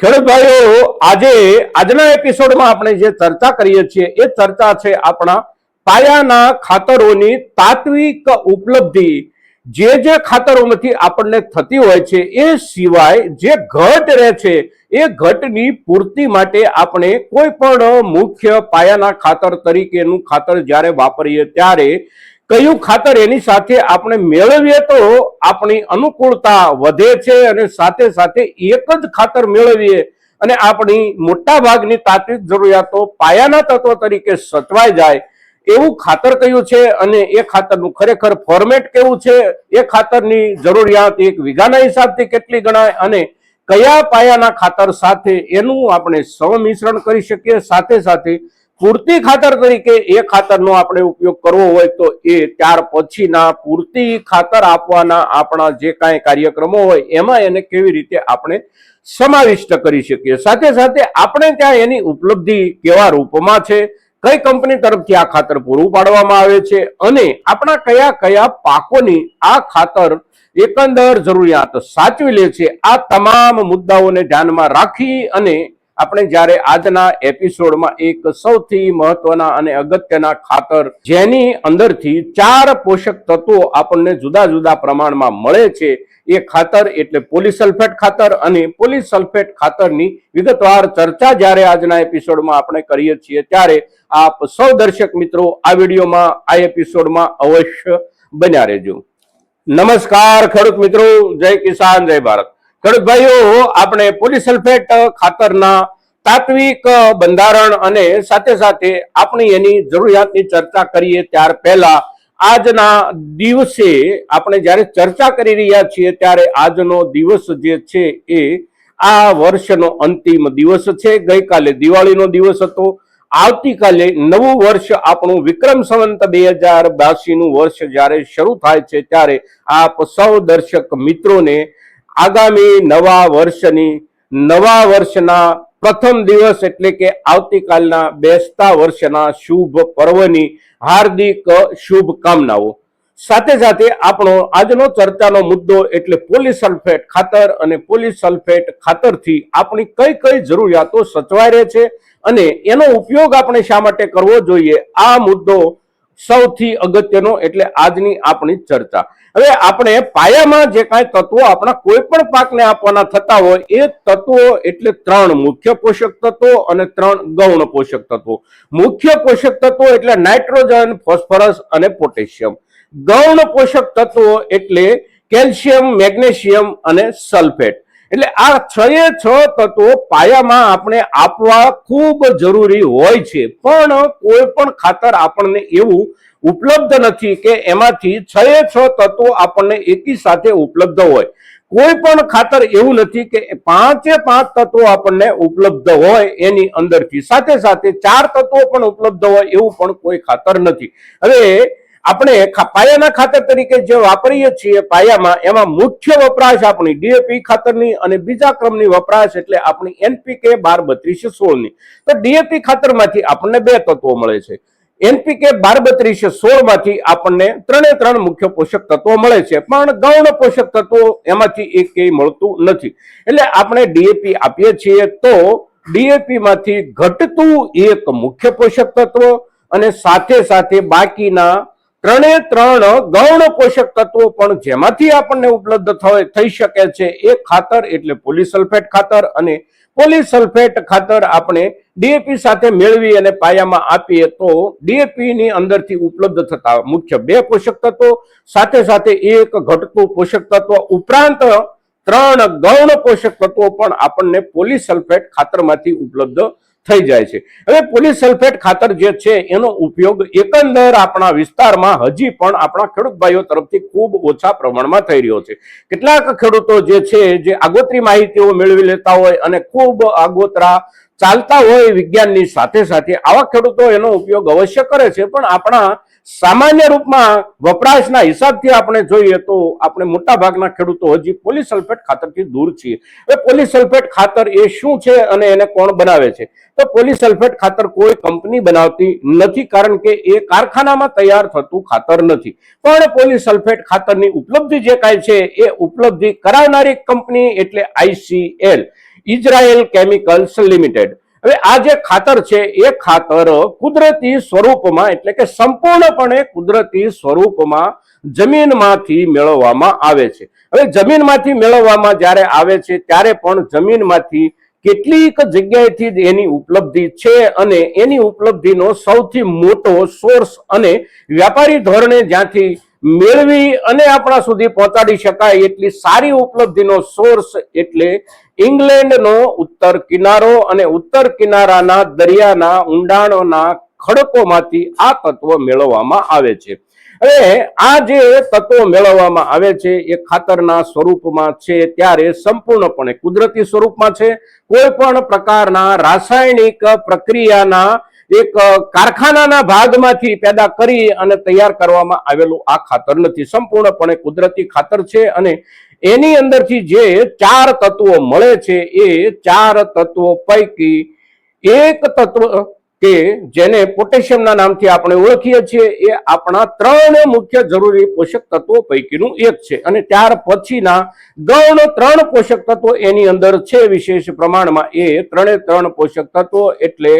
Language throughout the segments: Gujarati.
ખેડૂત ભાઈઓ આજે આજના એપિસોડમાં આપણે જે ચર્ચા કરીએ છીએ, એ ચર્ચા છે આપણા પાયાના ખાતરોની તાત્વિક ઉપલબ્ધિ. જે જે ખાતરોમાંથી આપણને થતી હોય છે, એ સિવાય જે ઘટ રહે છે, એ ઘટની પૂર્તિ માટે આપણે કોઈ પણ મુખ્ય પાયાના ખાતર તરીકેનું ખાતર જ્યારે વાપરીએ ત્યારે કયું ખાતર એની સાથે આપણે મેળવીએ તો આપણી અનુકૂળતા વધે છે અને સાથે સાથે એક જ ખાતર મેળવીએ અને આપણી મોટા ભાગની તાત્વિક જરૂરિયાતો પાયાના તત્વો તરીકે સચવાઈ જાય. એવું ખાતર કયું છે અને એ ખાતરનું ખરેખર ફોર્મેટ કેવું છે? એ ખાતરની જરૂરિયાત એક વીઘાના હિસાબથી કેટલી ગણાય અને કયા પાયાના ખાતર સાથે એનું આપણે સંમિશ્રણ કરી શકીએ? સાથે સાથે પૂરતી ખાતર તરીકે એ ખાતરનો આપણે ઉપયોગ કરવો હોય તો એ ત્યાર પછીના પૂરતી ખાતર આપવાના આપણા જે કાંઈ કાર્યક્રમો હોય એમાં એને કેવી રીતે આપણે સમાવિષ્ટ કરી શકીએ. સાથે સાથે આપણે ત્યાં એની ઉપલબ્ધિ કેવા રૂપમાં છે, કઈ કંપની તરફથી આ ખાતર પૂરું પાડવામાં આવે છે અને આપણા કયા કયા પાકોની આ ખાતર એકંદર જરૂરિયાત સાચવી લે છે, આ તમામ મુદ્દાઓને ધ્યાનમાં રાખી અને આપણે જ્યારે આજના એપિસોડમાં એક સૌથી મહત્વના અને અગત્યના ખાતર જેની અંદરથી ચાર પોષક તત્વો આપણને જુદા જુદા પ્રમાણમાં મળે છે, એ ખાતર એટલે પોલિસલ્ફેટ ખાતર અને પોલિસલ્ફેટ ખાતરની વિગતવાર ચર્ચા જ્યારે આજના એપિસોડમાં આપણે કરીએ છીએ, ત્યારે આપ સૌ દર્શક મિત્રો આ વિડીયોમાં, આ એપિસોડમાં અવશ્ય બન્યા રહેજો. નમસ્કાર, ખેડૂત મિત્રો, જય કિસાન, જય ભારત. ખેડૂત ભાઈઓ, આપણે પોલિસલ્ફેટ ખાતરના તાત્વિક બંધારણ અને સાથે સાથે આપણી એની જરૂરિયાતની ચર્ચા કરીએ ત્યાર પહેલા. આજના દિવસે આપણે જ્યારે ચર્ચા કરી રહ્યા છીએ ત્યારે આજનો દિવસ જે છે એ આ વર્ષનો અંતિમ દિવસ છે. ગઈકાલે દિવાળીનો દિવસ હતો. આવતીકાલે નવું વર્ષ આપણું વિક્રમ સંવંત બે હજારનું વર્ષ જ્યારે શરૂ થાય છે ત્યારે આપ સૌ દર્શક મિત્રોને આગામી નવા વર્ષની, નવા વર્ષના પ્રથમ દિવસ એટલે કે આવતીકાલના બેસતા વર્ષના શુભ પર્વની હાર્દિક શુભકામનાઓ. સાથે સાથે આપણો આજનો ચર્ચાનો મુદ્દો એટલે પોલીસલ્ફેટ ખાતર અને પોલીસલ્ફેટ ખાતરથી આપણી કઈ કઈ જરૂરિયાતો સચવાઈ રહે છે અને એનો ઉપયોગ આપણે શા માટે કરવો જોઈએ? આ મુદ્દો સૌથી અગત્યનો એટલે આજની આપણી ચર્ચા. હવે આપણે પાયામાં જે કાંઈ તત્વો આપણા કોઈ પણ પાકને આપવાના થતા હોય, એ તત્વો એટલે ત્રણ મુખ્ય પોષક તત્વો અને ત્રણ ગૌણ પોષક તત્વો. મુખ્ય પોષક તત્વો એટલે નાઇટ્રોજન, ફોસ્ફરસ અને પોટેશિયમ. ગૌણ પોષક તત્વો એટલે કેલ્શિયમ, મેગ્નેશિયમ અને સલ્ફેટ. એટલે આ છએ છ તત્વો પાયામાં આપણે આપવા ખૂબ જરૂરી હોય છે. પણ કોઈ પણ ખાતર આપણને એવું ઉપલબ્ધ નથી કે એમાંથી છએ છ તત્વો આપણને એકી સાથે ઉપલબ્ધ હોય. કોઈ પણ ખાતર એવું નથી કે પાંચે પાંચ તત્વો આપણને ઉપલબ્ધ હોય એની અંદરથી. સાથે સાથે ચાર તત્વો પણ ઉપલબ્ધ હોય એવું પણ કોઈ ખાતર નથી. હવે આપણે પાયાના ખાતર તરીકે જે વાપરીએ છીએ પાયામાં, એમાં મુખ્ય વપરાશ આપણી ડીએપી ખાતરની અને બીજા ક્રમની વપરાશ એટલે આપણી એનપીકે બાર બત્રીસો સોળની. તો ડીએપી ખાતરમાંથી આપણને બે તત્વો મળે છે. એનપીકે બાર બત્રીસો સોળમાંથી આપણને ત્રણે ત્રણ મુખ્ય પોષક તત્વો મળે છે, પણ ગૌણ પોષક તત્વો એમાંથી એક કઈ મળતું નથી. એટલે આપણે ડીએપી આપીએ છીએ તો ડીએપી માંથી ઘટતું એક મુખ્ય પોષક તત્વ અને સાથે સાથે બાકીના ત્રણે ત્રણ ગૌણ પોષક તત્વો પણ જેમાંથી આપણને ઉપલબ્ધ થવા થઈ શકે છે. એ ખાતર એટલે પોલિસલ્ફેટ ખાતર અને પોલીસલ્ફેટ ખાતર આપણે ડીએપી સાથે મેળવી અને પાયામાં આપીએ તો ડીએપી ની અંદરથી ઉપલબ્ધ થતા મુખ્ય બે પોષક તત્વો, સાથે સાથે એક ઘટતું પોષક તત્વ, ઉપરાંત ત્રણ ગૌણ પોષક તત્વો પણ આપણને પોલિસલ્ફેટ ખાતરમાંથી ઉપલબ્ધ થઈ જાય છે. હવે પોલીસલ્ફેટ ખાતર જે છે, એનો ઉપયોગ એકંદર આપણા વિસ્તારમાં હજી પણ આપણા ખેડૂત ભાઈઓ તરફથી ખૂબ ઓછા પ્રમાણમાં થઈ રહ્યો છે. કેટલાક ખેડૂતો જે છે, જે આગોતરી માહિતીઓ મેળવી લેતા હોય અને ખૂબ આગોતરા ચાલતા હોય વિજ્ઞાનની સાથે સાથે આવા ખેડૂતો એનો ઉપયોગ અવશ્ય કરે છે. પણ આપણા સામાન્ય રૂપમાં વપરાશના હિસાબથી આપણે જોઈએ તો આપણે મોટા ભાગના ખેડૂતો હજી પોલિસલ્ફેટ ખાતરથી દૂર છીએ. હવે પોલીસલ્ફેટ ખાતર એ શું છે અને એને કોણ બનાવે છે? તો પોલિસલ્ફેટ ખાતર કોઈ કંપની બનાવતી નથી કારણ કે એ કારખાનામાં તૈયાર થતું ખાતર નથી. પણ પોલિસલ્ફેટ ખાતરની ઉપલબ્ધિ જે કાંઈ છે એ ઉપલબ્ધિ કરાવનારી કંપની એટલે આઈસીએલ ઇઝરાયલ કેમિકલ્સ લિમિટેડ. હવે આ જે ખાતર છે, એ ખાતર કુદરતી સ્વરૂપમાં, એટલે કે સંપૂર્ણપણે કુદરતી સ્વરૂપમાં જમીનમાંથી મેળવવામાં આવે છે. હવે જમીનમાંથી મેળવવામાં જ્યારે આવે છે, ત્યારે પણ જમીનમાંથી કેટલીક જગ્યાએથી એની ઉપલબ્ધિ છે અને એની ઉપલબ્ધિનો સૌથી મોટો સોર્સ અને વ્યાપારી ધોરણે જ્યાંથી મેળવી અને આપણા સુધી પહોંચાડી શકાય એટલી સારી ઉપલબ્ધિનો સોર્સ એટલે ઇંગ્લેન્ડનો ઉત્તર કિનારો અને ઉત્તર કિનારાના દરિયાના ઊંડાણોના ખડકોમાંથી આ તત્વ મેળવવામાં આવે છે. હવે આ જે તત્વો મેળવવામાં આવે છે એ ખાતરના સ્વરૂપમાં છે, ત્યારે સંપૂર્ણપણે કુદરતી સ્વરૂપમાં છે. કોઈ પણ પ્રકારના રાસાયણિક પ્રક્રિયાના એક કારખાનાના ભાગમાંથી પેદા કરી અને તૈયાર કરવામાં આવેલું આ ખાતર નથી. સંપૂર્ણપણે કુદરતી ખાતર છે અને એની અંદરથી જે ચાર તત્વો મળે છે એ ચાર તત્વો પૈકી એક તત્વ કે જેને પોટેશિયમના નામથી આપણે ઓળખીએ છીએ, એ આપણા ત્રણ મુખ્ય જરૂરી પોષક તત્વો પૈકીનું એક છે. અને ત્યાર પછીના ગૌણ ત્રણ પોષક તત્વો એની અંદર છે વિશેષ પ્રમાણમાં. એ ત્રણે ત્રણ પોષક તત્વો એટલે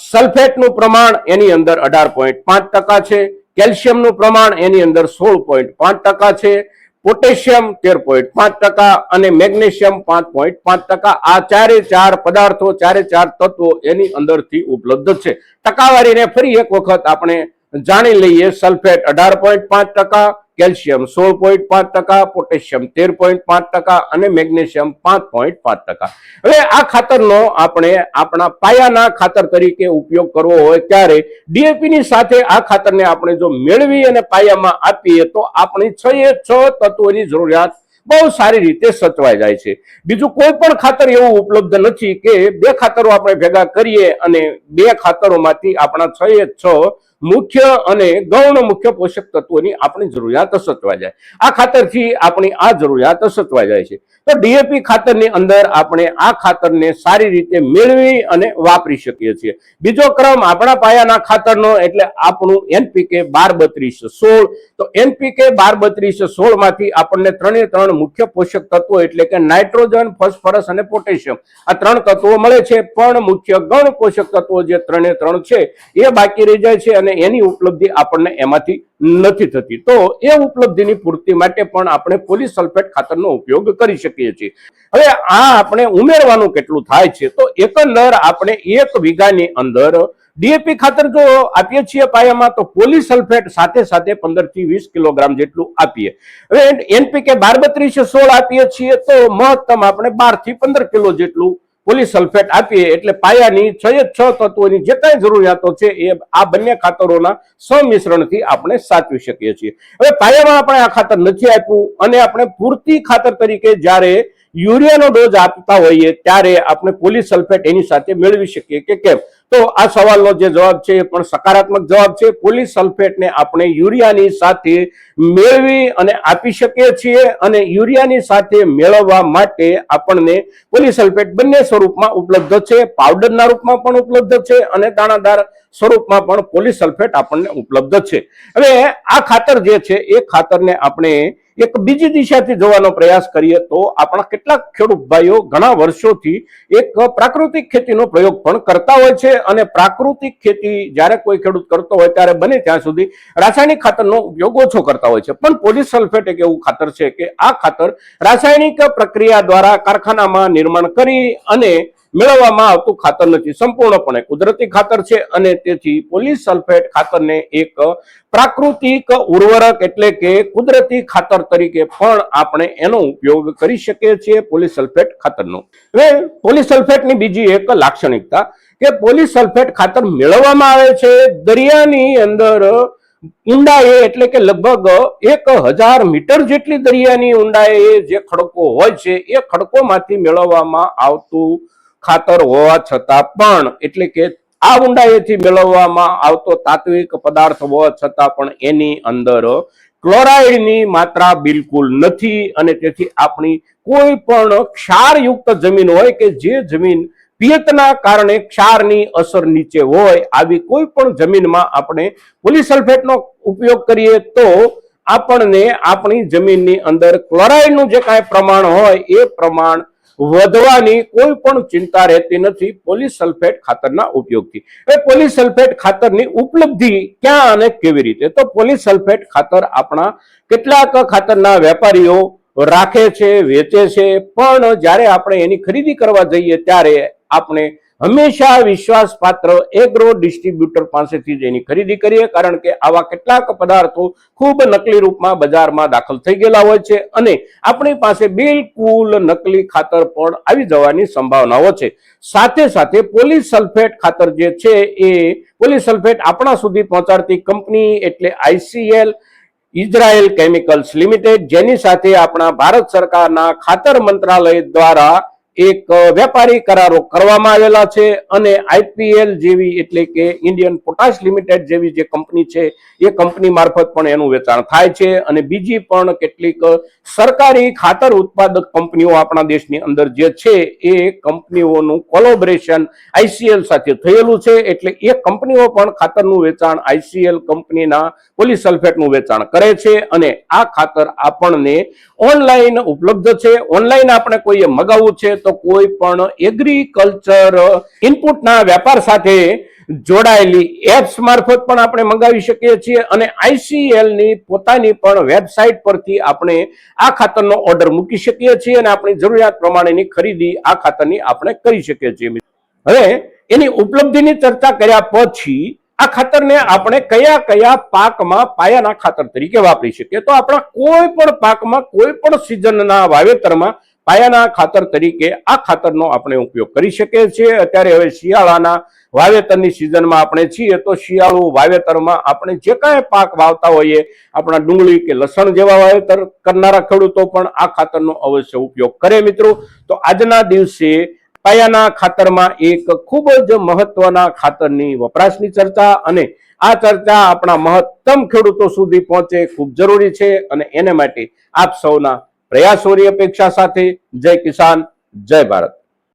સલ્ફેટનું પ્રમાણ એની અંદર અઢાર પોઈન્ટ પાંચ ટકા છે, કેલ્શિયમનું પ્રમાણ એની અંદર સોળ પોઈન્ટ પાંચ ટકા છે પોટેશિયમ તેર પોઈન્ટ પાંચ ટકા અને મેગ્નેશિયમ પાંચ પોઈન્ટ પાંચ ટકા. આ ચારે ચાર પદાર્થો, ચારે ચાર તત્વો એની અંદરથી ઉપલબ્ધ છે. ટકાવારીને ફરી એક વખત આપણે જાણી લઈએ સલ્ફેટ અઢાર પોઈન્ટ પાંચ ટકા, કેલ્શિયમ સોળ પોઈન્ટ પાંચ ટકા, પોટેશિયમ તેર પોઈન્ટ પાંચ ટકા અને મેગ્નેશિયમ પાંચ પોઈન્ટ પાંચ ટકા. હવે આ ખાતરનો આપણે આપણા પાયાના ખાતર તરીકે ઉપયોગ કરવો હોય ત્યારે ડીએપીની સાથે આ ખાતરને આપણે જો મેળવી અને પાયામાં આપીએ તો આપણી છ એ છ તત્વોની જરૂરિયાત બહુ સારી રીતે સચવાઈ જાય છે. બીજું કોઈ પણ ખાતર એવું ઉપલબ્ધ નથી કે બે ખાતરો આપણે ભેગા કરીએ અને બે ખાતરોમાંથી આપણા છ એ છ મુખ્ય અને ગૌણ મુખ્ય પોષક તત્વોની આપણી જરૂરિયાત સચવાઈ જાય. આ ખાતરથી આપણી આ જરૂરિયાત સચવાઈ જાય છે. તો ડીએપી ખાતરની અંદર આપણે આ ખાતરને સારી રીતે મેળવી અને વાપરી શકીએ છીએ. બીજો ક્રમ આપણા પાયાના ખાતરનો એટલે આપણું એનપીકે બાર બત્રીસ સોળ. તો એનપીકે બાર બત્રીસ સોળમાંથી આપણને ત્રણે ત્રણ મુખ્ય પોષક તત્વો એટલે કે નાઇટ્રોજન, ફોસ્ફરસ અને પોટેશિયમ આ ત્રણ તત્વો મળે છે. પણ મુખ્ય ગૌણ પોષક તત્વો જે ત્રણે ત્રણ છે, એ બાકી રહી જાય છે અને એની ઉપલબ્ધિ આપણને એમાંથી નથી થતી. તો એ ઉપલબ્ધિની પૂર્તિ માટે પણ આપણે પોલી સલ્ફેટ ખાતરનો ઉપયોગ કરી શકીએ છીએ. હવે આ આપણે ઉમેરવાનું કેટલું થાય છે? તો એકંદર આપણે એક વીઘાની અંદર ડીએપી ખાતર જો આપીએ છીએ પાયામાં, તો પોલી સલ્ફેટ સાથે સાથે પંદરથી વીસ કિલોગ્રામ જેટલું આપીએ. હવે એનપીકે બાર બત્રીસ સોળ આપીએ છીએ, તો મહત્તમ આપણે બારથી પંદર કિલો જેટલું પોલી સલ્ફેટ આપીએ એટલે પાયાની છ જ છ તત્વોની જે કાંઈ જરૂરિયાતો છે એ આ બંને ખાતરોના સંમિશ્રણથી આપણે સાચવી શકીએ છીએ. હવે પાયામાં આપણે આ ખાતર નથી આપ્યું અને આપણે પૂરતી ખાતર તરીકે જ્યારે યુરિયાનો ડોઝ આપતા હોઈએ ત્યારે આપણે પોલિસલ્ફેટ એની સાથે મેળવી શકીએ કે કેમ? તો આ સવાલનો જે જવાબ છે એ પણ સકારાત્મક જવાબ છે. પોલી સલ્ફેટને આપણે યુરિયાની સાથે મેળવી અને આપી શકીએ છીએ અને યુરિયાની સાથે મેળવવા માટે આપણને પોલી સલ્ફેટ બંને સ્વરૂપમાં ઉપલબ્ધ છે. પાવડરના રૂપમાં પણ ઉપલબ્ધ છે અને દાણાદાર સ્વરૂપમાં પણ પોલી સલ્ફેટ આપણને ઉપલબ્ધ છે. હવે આ ખાતર જે છે એ ખાતરને આપણે એક બીજી દિશાથી જોવાનો પ્રયાસ કરીએ તો આપણા કેટલાક ખેડૂત ભાઈઓ ઘણા વર્ષોથી એક પ્રાકૃતિક ખેતીનો પ્રયોગ પણ કરતા હોય છે અને પ્રાકૃતિક ખેતી જ્યારે કોઈ ખેડૂત કરતો હોય ત્યારે બને ત્યાં સુધી રાસાયણિક ખાતરનો ઉપયોગ ઓછો કરતા હોય છે. પણ પોલીસ સલ્ફેટ એક એવું ખાતર છે કે આ ખાતર રાસાયણિક પ્રક્રિયા દ્વારા કારખાનામાં નિર્માણ કરી અને મેળવવામાં આવતું ખાતર નથી. સંપૂર્ણપણે કુદરતી ખાતર છે અને તેથી પોલીસ સલ્ફેટ ખાતરને એક પ્રાકૃતિક ઉર્વરક એટલે કે કુદરતી ખાતર તરીકે પણ આપણે એનો ઉપયોગ કરી શકીએ છીએ પોલીસ સલ્ફેટ ખાતરનો. હવે પોલીસ સલ્ફેટની બીજી એક લાક્ષણિકતા કે પોલીસ સલ્ફેટ ખાતર મેળવવામાં આવે છે દરિયાની અંદર ઊંડાએ એટલે કે લગભગ એક હજાર મીટર જેટલી દરિયાની ઊંડાએ જે ખડકો હોય છે એ ખડકોમાંથી મેળવવામાં આવતું ખાતર હોવા છતાં પણ, એટલે કે આ ઊંડાઈથી મેળવવામાં આવતો તાત્વિક પદાર્થ હોવા છતાં પણ એની અંદર ક્લોરાઇડની માત્રા બિલકુલ નથી અને તેથી આપણી કોઈ પણ ક્ષારયુક્ત જમીન હોય કે જે જમીન પિયતના કારણે ક્ષારની અસર નીચે હોય, આવી કોઈ પણ જમીનમાં આપણે પોલિસલ્ફેટનો ઉપયોગ કરીએ તો આપણને આપણી જમીનની અંદર ક્લોરાઇડનું જે કાંઈ પ્રમાણ હોય, એ પ્રમાણ વધવાની કોઈ પણ ચિંતા રહેતી નથી પોલીસ સલ્ફેટ ખાતરના ઉપયોગથી. હવે પોલીસ સલ્ફેટ ખાતરની ઉપલબ્ધિ ક્યાં અને કેવી રીતે? તો પોલીસ સલ્ફેટ ખાતર આપણા કેટલાક ખાતરના વેપારીઓ રાખે છે, વેચે છે, પણ જ્યારે આપણે એની ખરીદી કરવા જઈએ ત્યારે આપણે હંમેશા વિશ્વાસપાત્ર એગ્રો ડિસ્ટ્રીબ્યુટર પાસેથી જ એની ખરીદી કરીએ, કારણ કે આવા કેટલાક પદાર્થો ખૂબ નકલી રૂપમાં બજારમાં દાખલ થઈ ગયેલા હોય છે અને આપણી પાસે બિલકુલ નકલી ખાતર પણ આવી જવાની સંભાવનાઓ છે. સાથે સાથે પોલીસ સલ્ફેટ ખાતર જે છે એ પોલીસ સલ્ફેટ આપણા સુધી પહોંચાડતી કંપની એટલે આઈસીએલ ઇઝરાયલ કેમિકલ્સ લિમિટેડ, જેની સાથે આપણા ભારત સરકારના ખાતર મંત્રાલય દ્વારા એક વેપારી કરારો કરવામાં આવેલા છે અને આઈપીએલ જેવી એટલે કે ઇન્ડિયન પોટાશ લિમિટેડ જેવી જે કંપની છે, એ કંપની મારફત પણ એનું વેચાણ થાય છે અને બીજી પણ કેટલીક સરકારી ખાતર ઉત્પાદક કંપનીઓ આપણા દેશની અંદર જે છે, એ કંપનીઓનું કોલોબરેશન આઈસીએલ સાથે થયેલું છે એટલે એ કંપનીઓ પણ ખાતરનું વેચાણ આઈસીએલ કંપનીના પોલિસલ્ફેટનું વેચાણ કરે છે અને આ ખાતર આપણને ઓનલાઈન ઉપલબ્ધ છે. ઓનલાઈન આપણે કોઈએ મગાવવું છે તો કોઈ પણ એગ્રીકલ્ચર ઇનપુટના વેપાર સાથે જોડાયેલી એપ્સ મારફત પણ આપણે મંગાવી શકીએ છીએ અને આઈસીએલની પોતાની પણ વેબસાઇટ પરથી આપણે આ ખાતરનો ઓર્ડર મૂકી શકીએ છીએ અને આપણી જરૂરિયાત પ્રમાણેની ખરીદી આ ખાતરની આપણે કરી શકીએ છીએ હવે એની ઉપલબ્ધિની ચર્ચા કર્યા પછી આ ખાતરને આપણે કયા કયા પાકમાં પાયાના ખાતર તરીકે વાપરી શકીએ? તો આપણા કોઈ પણ પાકમાં કોઈ પણ સિઝનના વાવેતરમાં પાયાના ખાતર તરીકે આ ખાતરનો આપણે ઉપયોગ કરી શકીએ છીએ. અત્યારે હવે શિયાળાના વાવેતરની સિઝનમાં આપણે છીએ તો શિયાળુ વાવેતરમાં આપણે જે કાંઈ પાક વાવતા હોઈએ, આપણા ડુંગળી કે લસણ જેવા વાવેતર કરનારા ખેડૂતો પણ આ ખાતરનો અવશ્ય ઉપયોગ કરે મિત્રો. તો આજના દિવસે પાયાના ખાતરમાં એક ખૂબ જ મહત્વના ખાતરની વપરાશની ચર્ચા અને આ ચર્ચા આપણા મહત્તમ ખેડૂતો સુધી પહોંચે ખૂબ જરૂરી છે અને એને માટે આપ સૌના પ્રયાસોની અપેક્ષા સાથે જય કિસાન જય ભારત.